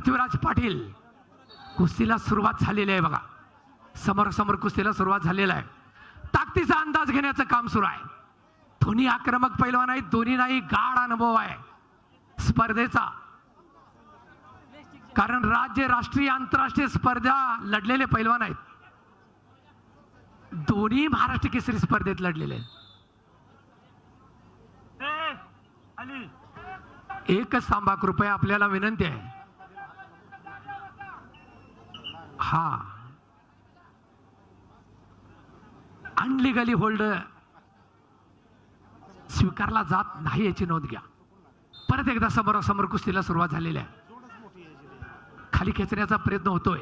पृथ्वीराज पाटील. कुस्तीला सुरुवात झालेली आहे बघा. समोर समोर कुस्तीला सुरुवात झालेला आहे. ताकदीचा अंदाज घेण्याचं काम सुरू आहे. दोन्ही आक्रमक पैलवान आहेत दोन्ही नाही गाढ अनुभव आहे. स्पर्धेचा. कारण राज्य राष्ट्रीय आंतरराष्ट्रीय स्पर्धा लढलेले पैलवान आहेत. दोन्ही महाराष्ट्र केसरी स्पर्धेत लढलेले. एकच थांबा कृपया आपल्याला विनंती आहे. हा. अनलिगली होल्ड स्वीकारला जात नाही याची नोंद घ्या. परत एकदा समोरासमोर कुस्तीला सुरुवात झालेली आहे. खाली खेचण्याचा प्रयत्न होतोय.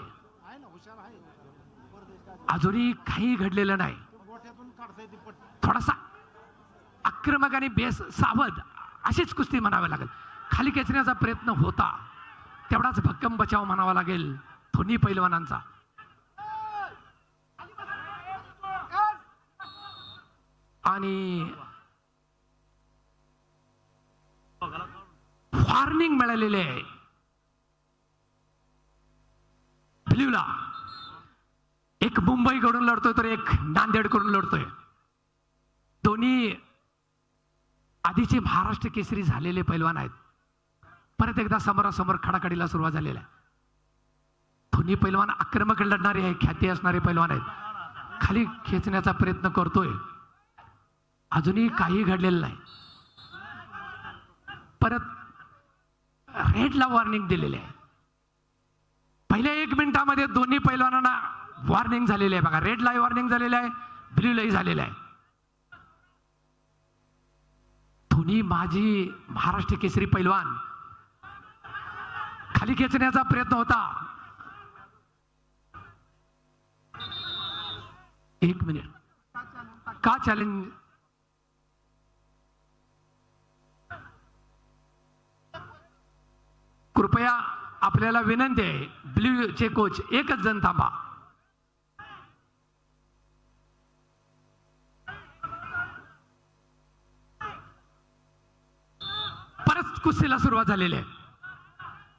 अजूनही काही घडलेलं नाही. थोडासा आक्रमक आणि बेस सावध अशीच कुस्ती म्हणावी लागेल. खाली खेचण्याचा प्रयत्न होता. तेवढाच भक्कम बचाव म्हणावा लागेल. दोन्ही पैलवानांचा. आणि वॉर्निंग मिळालेले आहे. ब्ल्यूला एक मुंबई कडून लढतोय तर एक नांदेडकडून लढतोय. दोन्ही आधीचे महाराष्ट्र केसरी झालेले पैलवान आहेत. परत एकदा समोरासमोर खडाखडीला सुरुवात झालेला आहे. दोन्ही पैलवान आक्रमक लढणारे आहे ख्याती असणारे पैलवान आहेत. खाली खेचण्याचा प्रयत्न करतोय. अजूनही काही घडलेलं नाही. परत रेडला वॉर्निंग दिलेले आहे. पहिल्या एक मिनिटामध्ये दोन्ही पैलवानांना वॉर्निंग झालेली आहे. बघा रेडलाही वॉर्निंग झालेलं आहे ब्ल्यूलाही झालेलं आहे. धोनी माझी महाराष्ट्र केसरी पैलवान खाली खेचण्याचा प्रयत्न होता. एक मिनिट. का चॅलेंज कृपया आपल्याला विनंती आहे ब्ल्यू चे कोच एकच जण थांबा. परत कुस्तीला सुरुवात झालेली आहे.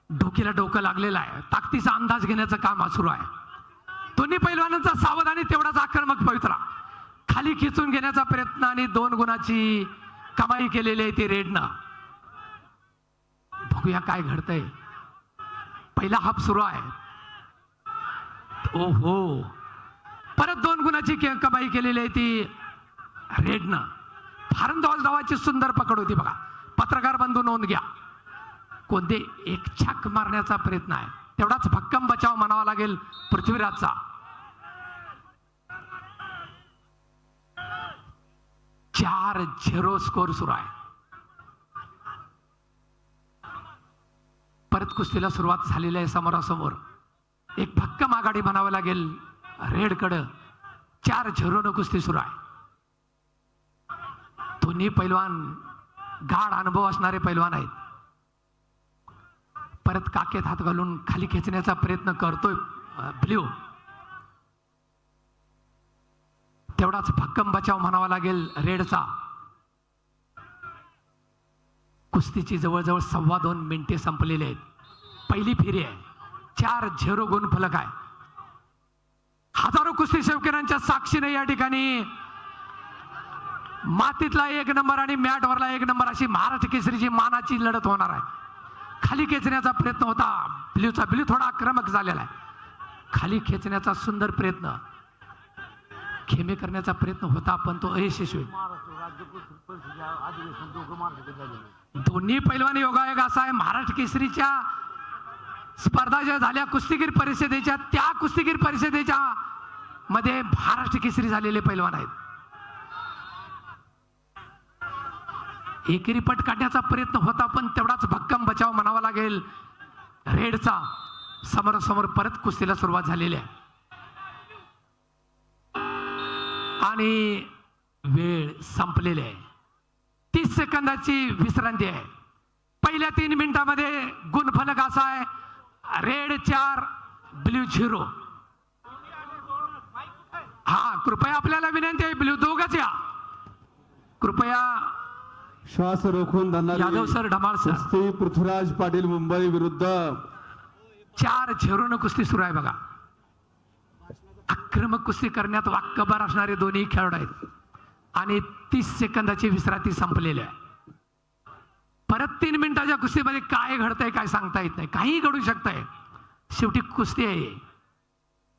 डोकीला डोकं लागलेलं आहे. ताकदीचा अंदाज घेण्याचं काम सुरू आहे. दोन्ही पैलवानांचा सावधानी तेवढाच आक्रमक पवित्रा. खाली खिचून घेण्याचा प्रयत्न आणि दोन गुणाची कमाई केलेली आहे ती रेडनं. बघूया काय घडतंय. पहिला हाफ सुरू आहे. ओ हो परत दोन गुणाची कमाई केलेली आहे ती रेडनं. फारंदवाज धावाची सुंदर पकड होती बघा. पत्रकार बंधू नोंद घ्या. कोणते एक छाक मारण्याचा प्रयत्न आहे. तेवढाच भक्कम बचाव म्हणावा लागेल पृथ्वीराजचा. चार झिरो स्कोर सुरू आहे. परत कुस्तीला सुरुवात झालेली आहे समोरासमोर. एक भक्कम आघाडी म्हणावं लागेल. रेडकडं चार झिरोनं कुस्ती सुरू आहे. दोन्ही पैलवान गाढ अनुभव असणारे पैलवान आहेत. परत काकेत हात घालून खाली खेचण्याचा प्रयत्न करतोय ब्ल्यू. तेवढाच भक्कम बचाव म्हणावा लागेल रेडचा. कुस्तीची जवळजवळ सव्वा दोन मिनिटे संपलेली आहेत. पहिली फेरी आहे. चार झेरो गुण फलक आहे. हजारो कुस्ती शौकीनांच्या साक्षीने या ठिकाणी मातीतला एक नंबर आणि मॅटवरला एक नंबर अशी महाराष्ट्र केसरीची मानाची लढत होणार आहे. खाली खेचण्याचा प्रयत्न होता. ब्ल्यूचा ब्ल्यू थोडा आक्रमक झालेला आहे. खाली खेचण्याचा सुंदर प्रयत्न. खेमे करण्याचा प्रयत्न होता पण तो अयशस्वी दोन्ही पैलवान योगायोग असा आहे. महाराष्ट्र केसरीच्या स्पर्धा ज्या झाल्या कुस्तीगीर परिषदेच्या त्या कुस्तीगीर परिषदेच्या मध्ये महाराष्ट्र केसरी झालेले पैलवान आहेत. एकेरी पट काढण्याचा प्रयत्न होता पण तेवढाच भक्कम बचाव म्हणावा लागेल. रेडचा समोरासमोर परत कुस्तीला सुरुवात झालेली आहे. आणि वेळ संपलेली आहे. तीस सेकंदाची विश्रांती आहे. पहिल्या तीन मिनिटामध्ये गुणफलक असा आहे. रेड चार ब्ल्यू झिरो. हा कृपया आपल्याला विनंती आहे ब्ल्यू दोघच या. कृपया श्वास रोखून यादव सर ढमाळ सर. पृथ्वीराज पाटील मुंबई विरुद्ध. चार झिरोनं कुस्ती सुरू आहे बघा. आक्रमक कुस्ती करण्यात वाक्यबार असणारे दोन्ही खेळाडू आहेत. आणि तीस सेकंदाची विश्रांती संपलेली आहे. परत तीन मिनिटाच्या कुस्तीमध्ये काय घडतंय काय सांगता येत नाही. काही घडू शकतंय. शेवटी कुस्ती आहे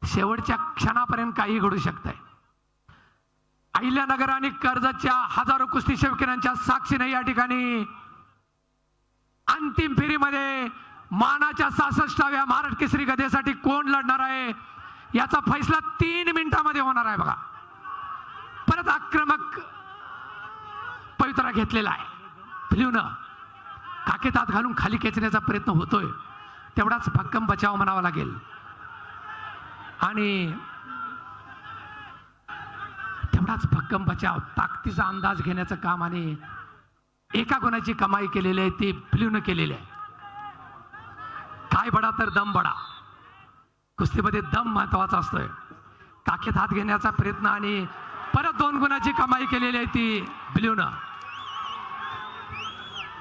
शेवटच्या क्षणापर्यंत काही घडू शकतंय. अहिल्यानगर आणि कर्जतच्या हजारो कुस्ती शौकीनांच्या साक्षीने या ठिकाणी अंतिम फेरीमध्ये मानाच्या सासष्टाव्या महाराष्ट्र केसरी गदेसाठी कोण लढणार आहे? याचा फैसला तीन मिनिटामध्ये होणार आहे बघा. परत आक्रमक पवित्रा घेतलेला आहे. फिल्यून काकेत हात घालून खाली खेचण्याचा प्रयत्न होतोय. तेवढाच भक्कम बचाव म्हणावा लागेल. आणि तेवढाच भक्कम बचाव ताकदीचा अंदाज घेण्याचं काम आणि एका गुणाची कमाई केलेली आहे ती फिल्यून केलेली आहे. काय बडा तर दम बडा. कुस्तीमध्ये दम महत्त्वाचा असतोय. काखेत हात घेण्याचा प्रयत्न आणि परत दोन गुणाची कमाई केलेली आहे ती ब्ल्यून.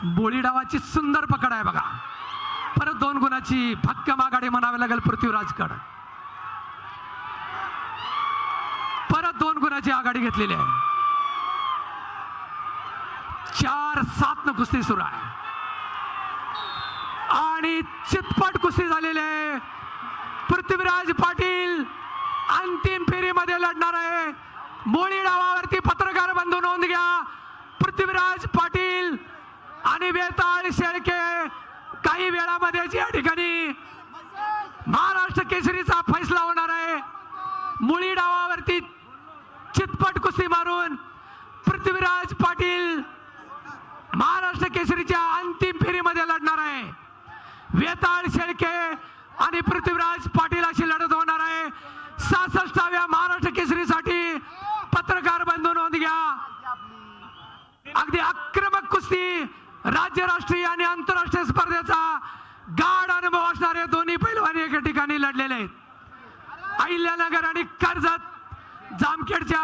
बोळी डावाची सुंदर पकड आहे बघा. परत दोन गुणाची भक्कम आघाडी म्हणावी लागेल पृथ्वीराजकड. परत दोन गुणाची आघाडी घेतलेली आहे. चार सात न कुस्ती सुरू आहे. आणि चितपट कुस्ती झालेली आहे. पृथ्वीराज पाटील अंतिम फेरीमध्ये लढणार आहे. मोळी डावावरती पत्रकार बंधू नोंद घ्या. पृथ्वीराज पाटील आणि वेताळ शेळके काही वेळामध्येच या ठिकाणी महाराष्ट्र केसरीचा फैसला होणार आहे. मुळी डावावरती चितपट कुस्ती मारून पृथ्वीराज पाटील महाराष्ट्र केसरीच्या अंतिम फेरीमध्ये लढणार आहे. वेताळ शेळके आणि पृथ्वीराज पाटील अशी लढत होणार आहे. सहासष्टाव्या महाराष्ट्र केसरीसाठी पत्रकार बंधू नोंद घ्या. अगदी आक्रमक कुस्ती राज्य राष्ट्रीय आणि आंतरराष्ट्रीय स्पर्धेचा गाढ अनुभव असणारे दोन्ही पैलवान एका ठिकाणी लढलेले आहेत. अहिल्यानगर आणि कर्जत जामखेडच्या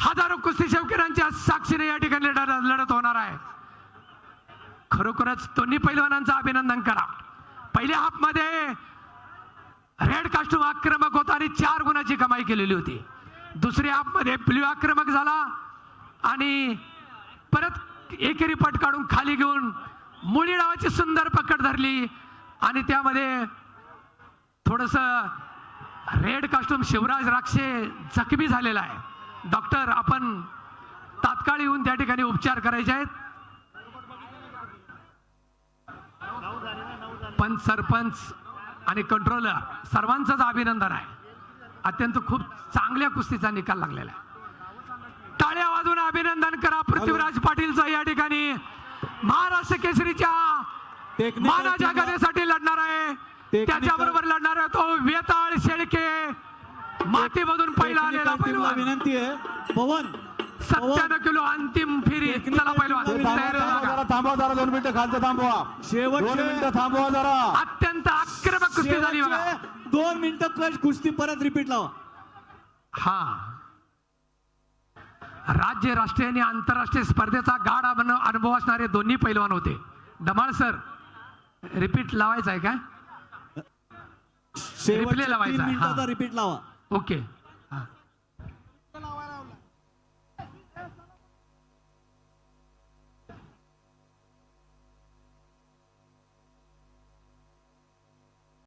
हजारो कुस्ती शेवकऱ्यांच्या साक्षीने या ठिकाणी लढत लढत होणार आहे. खरोखरच दोन्ही पैलवानांचं अभिनंदन करा. पहिल्या हाफमध्ये रेड कास्टूम आक्रमक होता आणि चार गुणाची कमाई केलेली होती. दुसऱ्या आपमध्ये ब्ल्यू आक्रमक झाला आणि परत एकेरी पट काढून खाली घेऊन मुळी डावाची सुंदर पकड धरली आणि त्यामध्ये थोडस रेड कास्टूम शिवराज राक्षे जखमी झालेला आहे. डॉक्टर आपण तात्काळ येऊन त्या ठिकाणी उपचार करायचे आहेत. पण सरपंच आणि कंट्रोलर सर्वांचंच अभिनंदन आहे. अत्यंत खूप चांगल्या कुस्तीचा निकाल लागलेला आहे. टाळ्या वाजवून अभिनंदन करा पृथ्वीराज पाटीलचं या ठिकाणी. महाराष्ट्र केसरीच्या मानाच्या गदेसाठी लढणार आहे. त्याच्याबरोबर लढणार आहे तो वेताळ शेळके. मातीमधून पहिला आलेला विनंती आहे. पवन सत्त्याण्णव किलो अंतिम फेरी. चला थांबवा जरा दोन मिनिटं खालचं थांबवा. दोन मिनिटं थांबवा जरा. अत्यंत आक्रमक कुस्ती झाली बघा. शेवटचे दोन मिनिटं क्लच कुस्ती परत रिपीट लावा. हा. राज्य राष्ट्रीय आणि आंतरराष्ट्रीय स्पर्धेचा गाढ अनु- अनुभव असणारे दोन्ही पैलवान होते. डमाळ सर रिपीट लावायचं आहे काय शेवटचे लावायचा तीन मिनिटाचा. रिपीट लावा. ओके हा.